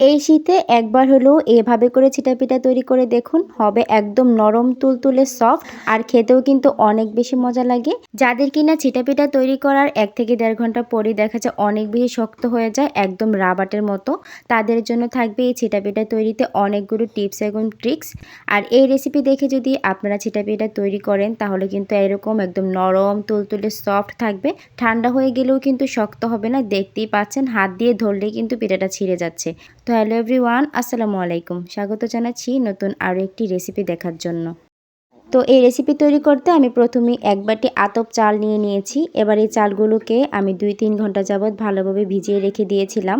এই শীতে একবার হলেও এভাবে করে চিটাপিঠা তৈরি করে দেখুন, হবে একদম নরম, তুলতুলে সফট আর খেতেও কিন্তু অনেক বেশি মজা লাগে। যাদের কিনা চিটাপিঠা তৈরি করার এক থেকে দেড় ঘণ্টা পরে দেখা যায় অনেক বেশি শক্ত হয়ে যায়, একদম রাবাটের মতো। তাদের জন্য থাকবে এই চিটাপিঠা তৈরিতে অনেকগুলো টিপস এবং ট্রিক্স। আর এই রেসিপি দেখে যদি আপনারা চিটাপিঠা তৈরি করেন, তাহলে কিন্তু এরকম একদম নরম, তুলতুলে সফট থাকবে। ঠান্ডা হয়ে গেলেও কিন্তু শক্ত হবে না, দেখতেই পাচ্ছেন, হাত দিয়ে ধরলেই কিন্তু পিঠাটা ছিঁড়ে যাচ্ছে। তো হ্যালো এভরিওয়ান, আসসালামু আলাইকুম। স্বাগত জানাচ্ছি নতুন আরও একটি রেসিপি দেখার জন্য। তো এই রেসিপি তৈরি করতে আমি প্রথমেই এক বাটি আতপ চাল নিয়ে নিয়েছি। এবার এই চালগুলোকে আমি দুই তিন ঘণ্টা যাবৎ ভালোভাবে ভিজিয়ে রেখে দিয়েছিলাম।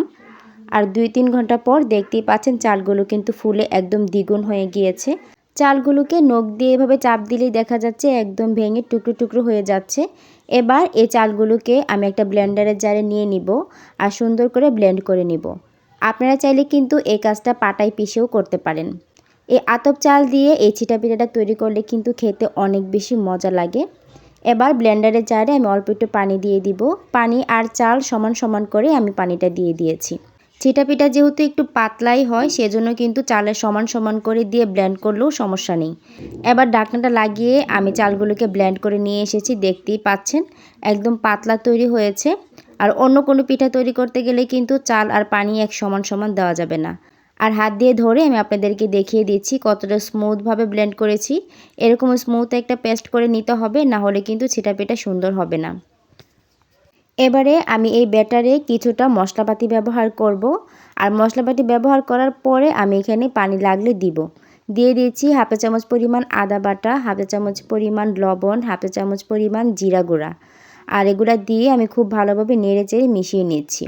আর দুই তিন ঘণ্টা পর দেখতেই পাচ্ছেন চালগুলো কিন্তু ফুলে একদম দ্বিগুণ হয়ে গিয়েছে। চালগুলোকে নখ দিয়ে এভাবে চাপ দিলেই দেখা যাচ্ছে একদম ভেঙে টুকরো টুকরো হয়ে যাচ্ছে। এবার এই চালগুলোকে আমি একটা ব্লেন্ডারের জারে নিয়ে নিব আর সুন্দর করে ব্লেন্ড করে নিব। আপনারা চাইলে কিন্তু এই কাজটা পাটায় পিষেও করতে পারেন। এই আতপ চাল দিয়ে এই ছিটা পিঠাটা তৈরি করলে কিন্তু খেতে অনেক বেশি মজা লাগে। এবার ব্লেন্ডারের জারে আমি অল্প একটু পানি দিয়ে দিব। পানি আর চাল সমান সমান করে আমি পানিটা দিয়ে দিয়েছি। ছিটা পিঠা যেহেতু একটু পাতলাই হয়, সেজন্য কিন্তু চালের সমান সমান করে দিয়ে ব্লেন্ড করলেও সমস্যা নেই। এবার ডাকনাটা লাগিয়ে আমি চালগুলোকে ব্লেন্ড করে নিয়ে এসেছি, দেখতেই পাচ্ছেন। একদম পাতলা তৈরি হয়েছে। আর অন্য কোনো পিঠা তৈরি করতে গেলে কিন্তু চাল আর পানি এক সমান সমান দেওয়া যাবে না। আর হাত দিয়ে ধরে আমি আপনাদেরকে দেখিয়ে দিচ্ছি কতটা স্মুথভাবে ব্লেন্ড করেছি। এরকম স্মুথ একটা পেস্ট করে নিতে হবে, না হলে কিন্তু ছিটা পিঠা সুন্দর হবে না। এবারে আমি এই ব্যাটারে কিছুটা মশলাপাতি ব্যবহার করব। আর মশলাপাতি ব্যবহার করার পরে আমি এখানে পানি লাগলে দিব। দিয়ে দিয়েছি হাফে চামচ পরিমাণ আদা বাটা, হাফে চামচ পরিমাণ লবণ, হাফে চামচ পরিমাণ জিরা গুঁড়া। আর এগুলো দিয়ে আমি খুব ভালোভাবে নেড়ে চেড়ে মিশিয়ে নিচ্ছি।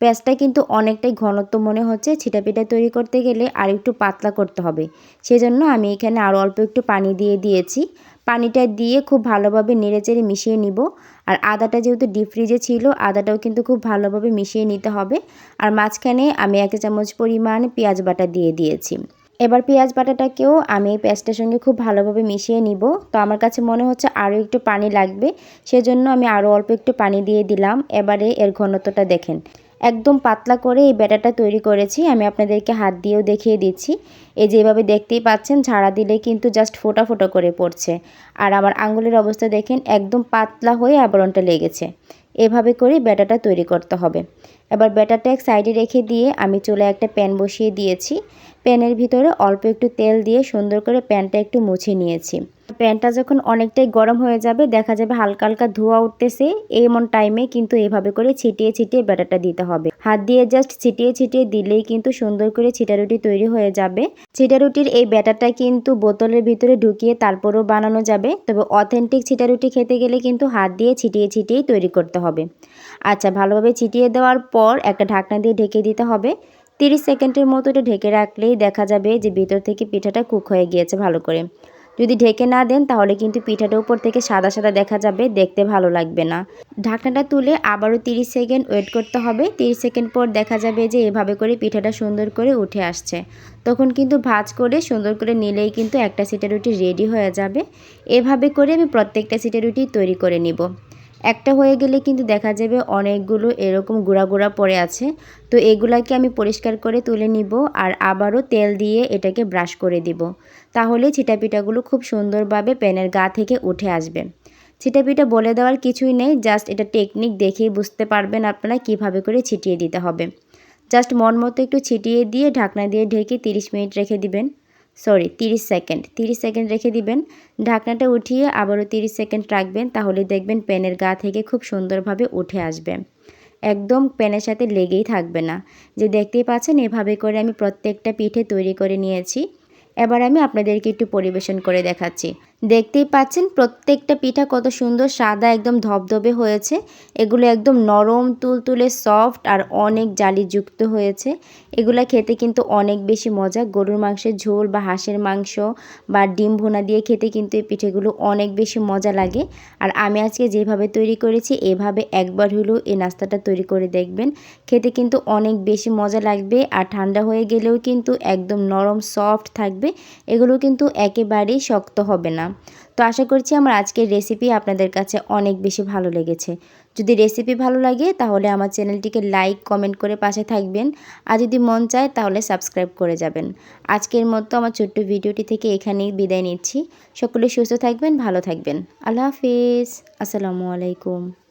পেঁয়াজটা কিন্তু অনেকটাই ঘনত্ব মনে হচ্ছে ছিটাপিঠা তৈরি করতে গেলে আর একটু পাতলা করতে হবে। সেজন্য আমি এখানে আরও অল্প একটু পানি দিয়ে দিয়েছি। পানিটা দিয়ে খুব ভালোভাবে নেড়েচেড়ে মিশিয়ে নিব। আর আদাটা যেহেতু ডিপ ফ্রিজে ছিল, আদাটাও কিন্তু খুব ভালোভাবে মিশিয়ে নিতে হবে। আর মাঝখানে আমি এক চামচ পরিমাণ পেঁয়াজ বাটা দিয়ে দিয়েছি। এবার পেঁয়াজ বাটাটাকেও আমি এই পেঁয়াজটার সঙ্গে খুব ভালোভাবে মিশিয়ে নিব। তো আমার কাছে মনে হচ্ছে আরও একটু পানি লাগবে, সেজন্য আমি আরও অল্প একটু পানি দিয়ে দিলাম। এবারে এর ঘনত্বটা দেখেন। একদম পাতলা করে এই ব্যাটারটা তৈরি করেছি, আমি আপনাদেরকে হাত দিয়েও দেখিয়ে দিচ্ছি। এই যেভাবে দেখতেই পাচ্ছেন, ঝাড়া দিলে কিন্তু জাস্ট ফোটা ফোটা করে পড়ছে। আর আমার আঙ্গুলের অবস্থা দেখেন, একদম পাতলা হয়ে আবরণটা লেগেছে। এভাবে করে ব্যাটাটা তৈরি করতে হবে। এবার ব্যাটাটা এক সাইডে রেখে দিয়ে আমি চুলে একটা প্যান বসিয়ে দিয়েছি। প্যানের ভিতরে অল্প একটু তেল দিয়ে সুন্দর করে প্যানটা একটু মুছে নিয়েছি। প্যানটা যখন অনেকটাই গরম হয়ে যাবে, দেখা যাবে হালকা হালকা ধোয়া উঠতেছে। এমন টাইমে কিন্তু এভাবে করে ছিটিয়ে ছিটিয়ে ব্যাটারটা দিতে হবে। হাত দিয়ে জাস্ট ছিটিয়ে ছিটিয়ে দিলেই কিন্তু সুন্দর করে ছিটারুটি তৈরি হয়ে যাবে। ছিটারুটির এই ব্যাটারটা কিন্তু বোতলের ভিতরে ঢুকিয়ে তারপরেও বানানো যাবে। তবে অথেন্টিক ছিটারুটি খেতে গেলে কিন্তু হাত দিয়ে ছিটিয়ে ছিটিয়েই তৈরি করতে হবে। আচ্ছা ভালোভাবে ছিটিয়ে দেওয়ার পর একটা ঢাকনা দিয়ে ঢেকে দিতে হবে। তিরিশ সেকেন্ডের মতো এটা ঢেকে রাখলেই দেখা যাবে যে ভিতর থেকে পিঠাটা কুক হয়ে গিয়েছে ভালো করে। যদি ঢেকে না দেন, তাহলে কিন্তু পিঠাটা উপর থেকে সাদা সাদা দেখা যাবে, দেখতে ভালো লাগবে না। ঢাকনাটা তুলে আবারও 30 সেকেন্ড ওয়েট করতে হবে। 30 সেকেন্ড পর দেখা যাবে যে এভাবে করে পিঠাটা সুন্দর করে উঠে আসছে। তখন কিন্তু ভাজ করে সুন্দর করে নিলেই কিন্তু একটা সিটা রুটি রেডি হয়ে যাবে। এভাবে করে আমি প্রত্যেকটা সিটা রুটি তৈরি করে নিব। একটা হয়ে গেলে কিন্তু দেখা যাবে অনেকগুলো এরকম গুঁড়া গুঁড়া পড়ে আছে। তো এগুলাকে আমি পরিষ্কার করে তুলে নিব আর আবারও তেল দিয়ে এটাকে ব্রাশ করে দিব। তাহলে ছিটাপিঠাগুলো খুব সুন্দরভাবে প্যানের গা থেকে উঠে আসবে। ছিটাপিঠা বলে দেওয়ার কিছুই নেই, জাস্ট এটা টেকনিক দেখেই বুঝতে পারবেন আপনারা কীভাবে করে ছিটিয়ে দিতে হবে। জাস্ট মন মতো একটু ছিটিয়ে দিয়ে ঢাকনা দিয়ে ঢেকে 30 মিনিট রেখে দিবেন। Sorry 30 second. 30 সেকেন্ড রেখে দিবেন। ঢাকনাটা উঠিয়ে আবারও 30 সেকেন্ড রাখবেন, তাহলে দেখবেন প্যানের গা থেকে খুব সুন্দরভাবে উঠে আসবে। একদম প্যানের সাথে লেগেই থাকবে না। যে দেখতেই পাচ্ছেন, এভাবে করে আমি প্রত্যেকটা পিঠে তৈরি করে নিয়েছি। এবার আমি আপনাদেরকে একটু পরিবেশন করে দেখাচ্ছি। দেখতেই পাচ্ছেন প্রত্যেকটা পিঠা কত সুন্দর, সাদা একদম ধবধবে হয়েছে। এগুলো একদম নরম, তুলতুলে সফট আর অনেক জালিযুক্ত হয়েছে। এগুলো খেতে কিন্তু অনেক বেশি মজা। গরুর মাংসের ঝোল বা হাঁসের মাংস বা ডিম ভুনা দিয়ে খেতে কিন্তু এই পিঠেগুলো অনেক বেশি মজা লাগে। আর আমি আজকে যেভাবে তৈরি করেছি, এভাবে একবার হলেও এই নাস্তাটা তৈরি করে দেখবেন। খেতে কিন্তু অনেক বেশি মজা লাগবে আর ঠান্ডা হয়ে গেলেও কিন্তু একদম নরম সফট থাকবে। এগুলো কিন্তু একেবারেই শক্ত হবে না। তো আশা করছি আমার আজকের রেসিপি আপনাদের কাছে অনেক বেশি ভালো লেগেছে। যদি রেসিপি ভালো লাগে, তাহলে আমার চ্যানেলটিকে লাইক কমেন্ট করে পাশে থাকবেন। আর যদি মন চায়, তাহলে সাবস্ক্রাইব করে যাবেন। আজকের মতো আমার ছোট্ট ভিডিওটি থেকে এখানেই বিদায় নিচ্ছি। সকলে সুস্থ থাকবেন, ভালো থাকবেন। আল্লাহ হাফিজ। আসসালামু আলাইকুম।